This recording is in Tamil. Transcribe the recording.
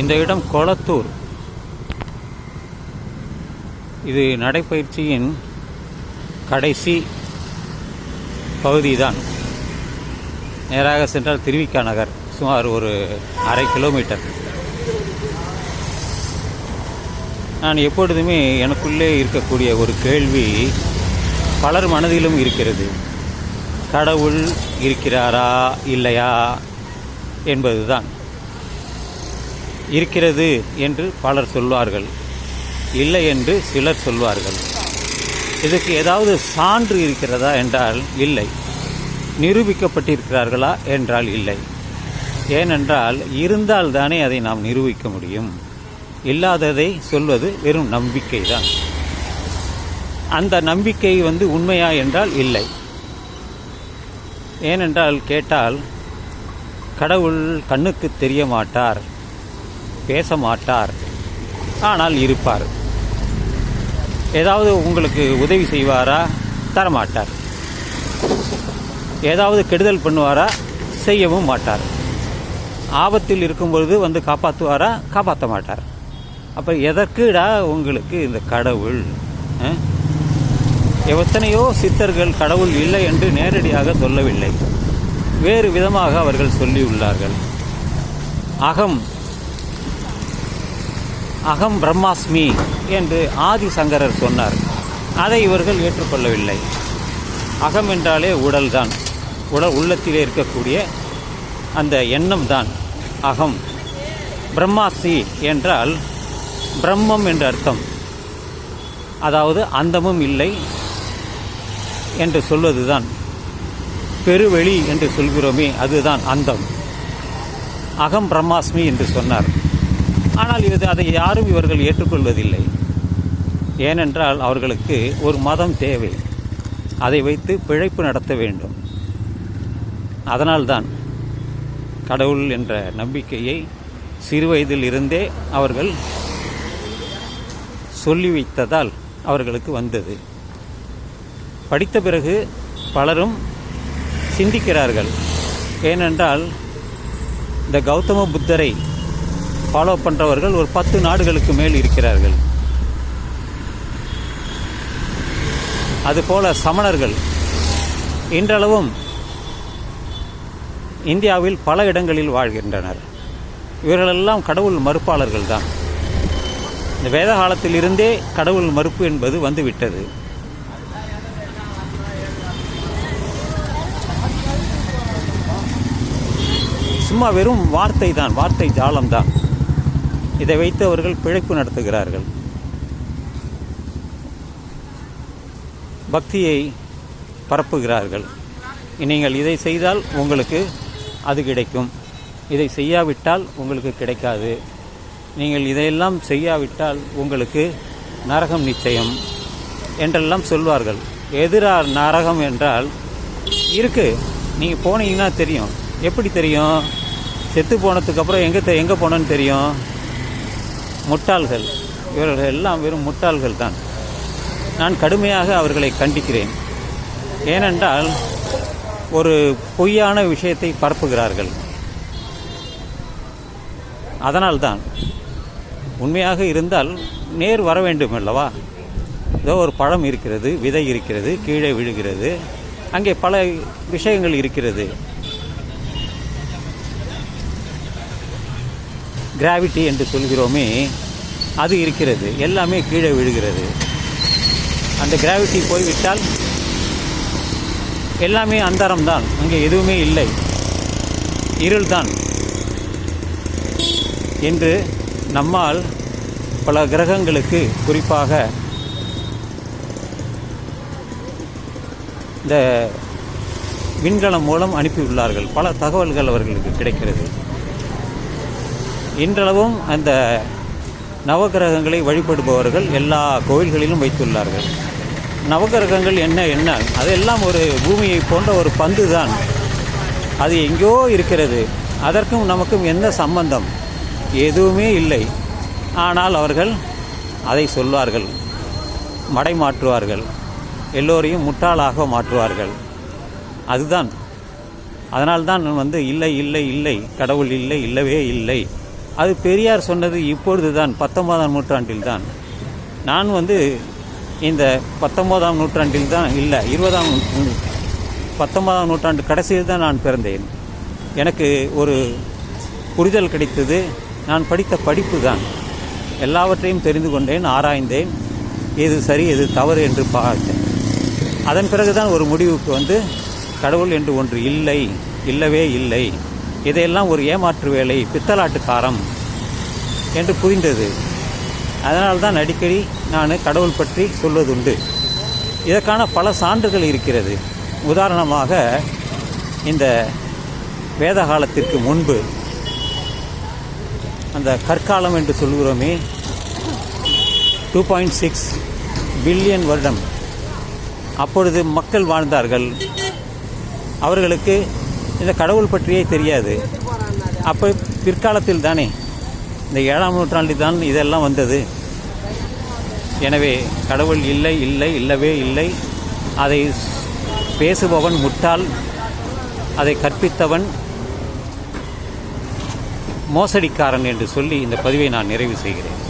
இந்த இடம் கொளத்தூர். இது நடைப்பயிற்சியின் கடைசி பகுதிதான். நேராக சென்றால் திருவிக்கா நகர் சுமார் ஒரு அரை கிலோமீட்டர். நான் எப்பொழுதுமே எனக்குள்ளே இருக்கக்கூடிய ஒரு கேள்வி பலர் மனதிலும் இருக்கிறது. கடவுள் இருக்கிறாரா இல்லையா என்பதுதான். இருக்கிறது என்று பலர் சொல்வார்கள். இல்லை என்று சிலர் சொல்வார்கள். இதுக்கு ஏதாவது சான்று இருக்கிறதா என்றால் இல்லை. நிரூபிக்கப்பட்டிருக்கிறார்களா என்றால் இல்லை. ஏனென்றால் இருந்தால் தானே அதை நாம் நிரூபிக்க முடியும். இல்லாததை சொல்வது வெறும் நம்பிக்கை தான் அந்த நம்பிக்கை வந்து உண்மையா என்றால் இல்லை. ஏனென்றால் கேட்டால் கடவுள் கண்ணுக்கு தெரிய மாட்டார். பேச மாட்டார் ஆனால் இருப்பார். ஏதாவது உங்களுக்கு உதவி செய்வாரா? தரமாட்டார். ஏதாவது கெடுதல் பண்ணுவாரா? செய்யவும் மாட்டார். ஆபத்தில் இருக்கும்பொழுது வந்து காப்பாற்றுவாரா காப்பாற்ற மாட்டார் அப்போ எதற்குடா உங்களுக்கு இந்த கடவுள்? எத்தனையோ சித்தர்கள் கடவுள் இல்லை என்று நேரடியாக சொல்லவில்லை. வேறு விதமாக அவர்கள் சொல்லியுள்ளார்கள். அகம் அகம் பிரம்மாஸ்மி என்று ஆதிசங்கரர் சொன்னார். அதை இவர்கள் ஏற்றுக்கொள்ளவில்லை. அகம் என்றாலே உடல்தான். உடல் உள்ளத்திலே இருக்கக்கூடிய அந்த எண்ணம் தான் அகம். பிரம்மாஸ்மி என்றால் பிரம்மம் என்ற அர்த்தம். அதாவது அந்தமும் இல்லை என்று சொல்வதுதான். பெருவெளி என்று சொல்கிறோமே அதுதான் அந்தம். அகம் பிரம்மாஸ்மி என்று சொன்னார். ஆனால் இது அதை யாரும் இவர்கள் ஏற்றுக்கொள்வதில்லை. ஏனென்றால் அவர்களுக்கு ஒரு மதம் தேவை. அதை வைத்து பிழைப்பு நடத்த வேண்டும். அதனால்தான் கடவுள் என்ற நம்பிக்கையை சிறுவயதில் இருந்தே அவர்கள் சொல்லி வைத்ததால் அவர்களுக்கு வந்தது. படித்த பிறகு பலரும் சிந்திக்கிறார்கள். ஏனென்றால் இந்த கௌதம புத்தரை ஃபாலோ பண்ணுறவர்கள் ஒரு பத்து நாடுகளுக்கு மேல் இருக்கிறார்கள். அதுபோல சமணர்கள் இன்றளவும் இந்தியாவில் பல இடங்களில் வாழ்கின்றனர். இவர்களெல்லாம் கடவுள் மறுப்பாளர்கள் தான். இந்த வேத காலத்திலிருந்தே கடவுள் மறுப்பு என்பது வந்துவிட்டது. சும்மா வெறும் வார்த்தை தான் வார்த்தை ஜாலம் தான். இதை வைத்து அவர்கள் பிழைப்பு நடத்துகிறார்கள். பக்தியை பரப்புகிறார்கள். நீங்கள் இதை செய்தால் உங்களுக்கு அது கிடைக்கும். இதை செய்யாவிட்டால் உங்களுக்கு கிடைக்காது. நீங்கள் இதையெல்லாம் செய்யாவிட்டால் உங்களுக்கு நரகம் நிச்சயம் என்றெல்லாம் சொல்வார்கள். எதிரா நரகம் என்றால் இருக்குது நீங்கள் போனீங்கன்னா தெரியும். எப்படி தெரியும்? செத்து போனதுக்கப்புறம் எங்கே எங்கே போனோன்னு தெரியும்? முட்டாள்கள். இவர்கள் எல்லாம் வெறும் முட்டாள்கள் தான். நான் கடுமையாக அவர்களை கண்டிக்கிறேன். ஏனென்றால் ஒரு பொய்யான விஷயத்தை பரப்புகிறார்கள். அதனால்தான் உண்மையாக இருந்தால் நேர் வர வேண்டும் அல்லவா? ஏதோ ஒரு பழம் இருக்கிறது விதை இருக்கிறது கீழே விழுகிறது. அங்கே பல விஷயங்கள் இருக்கிறது. கிராவிட்டி என்று சொல்கிறோமே அது இருக்கிறது. எல்லாமே கீழே விழுகிறது. அந்த கிராவிட்டி போய்விட்டால் எல்லாமே அந்தரம்தான். அங்கே எதுவுமே இல்லை. இருள்தான். என்று நம்மால் பல கிரகங்களுக்கு குறிப்பாக இந்த விண்கலம் மூலம் அனுப்பியுள்ளார்கள். பல தகவல்கள் அவர்களுக்கு கிடைக்கிறது. இன்றளவும் அந்த நவகிரகங்களை வழிபடுபவர்கள் எல்லா கோயில்களிலும் வைத்துள்ளார்கள். நவகிரகங்கள் என்ன என்ன? அதெல்லாம் ஒரு பூமியை போன்ற ஒரு பந்து தான் அது எங்கேயோ இருக்கிறது. அதற்கும் நமக்கும் எந்த சம்பந்தம்? எதுவுமே இல்லை. ஆனால் அவர்கள் அதை சொல்வார்கள். மடை மாற்றுவார்கள் எல்லோரையும் முட்டாளாக மாற்றுவார்கள். அதுதான். அதனால்தான் வந்து இல்லை இல்லை இல்லை கடவுள் இல்லை இல்லவே இல்லை. அது பெரியார் சொன்னது இப்பொழுது தான் பத்தொன்பதாம் நூற்றாண்டில் தான் நான் வந்து இந்த பத்தொன்பதாம் நூற்றாண்டில் தான் இல்லை இருபதாம் பத்தொன்பதாம் நூற்றாண்டு கடைசியில் தான் நான் பிறந்தேன். எனக்கு ஒரு புரிதல் கிடைத்தது நான் படித்த படிப்பு தான் எல்லாவற்றையும் தெரிந்து கொண்டேன் ஆராய்ந்தேன் எது சரி எது தவறு என்று பார்த்தேன். அதன் பிறகுதான் ஒரு முடிவுக்கு வந்து கடவுள் என்று ஒன்று இல்லை இல்லவே இல்லை. இதையெல்லாம் ஒரு ஏமாற்று வேலை பித்தலாட்டுக்காரம் என்று புரிந்தது. அதனால் தான் அடிக்கடி நான் கடவுள் பற்றி சொல்வதுண்டு. இதற்கான பல சான்றுகள் இருக்கிறது. உதாரணமாக இந்த வேத காலத்திற்கு முன்பு அந்த கற்காலம் என்று சொல்கிறோமே டூ பாயிண்ட் சிக்ஸ் பில்லியன் வருடம். அப்பொழுது மக்கள் வாழ்ந்தார்கள். அவர்களுக்கு இந்த கடவுள் பற்றியே தெரியாது. அப்போ பிற்காலத்தில் தானே இந்த ஏழாம் நூற்றாண்டில் தான் இதெல்லாம் வந்தது. எனவே கடவுள் இல்லை இல்லை இல்லவே இல்லை. அதை பேசுபவன் முட்டாள். அதை கற்பித்தவன் மோசடிக்காரன் என்று சொல்லி இந்த பதிவை நான் நிறைவு செய்கிறேன்.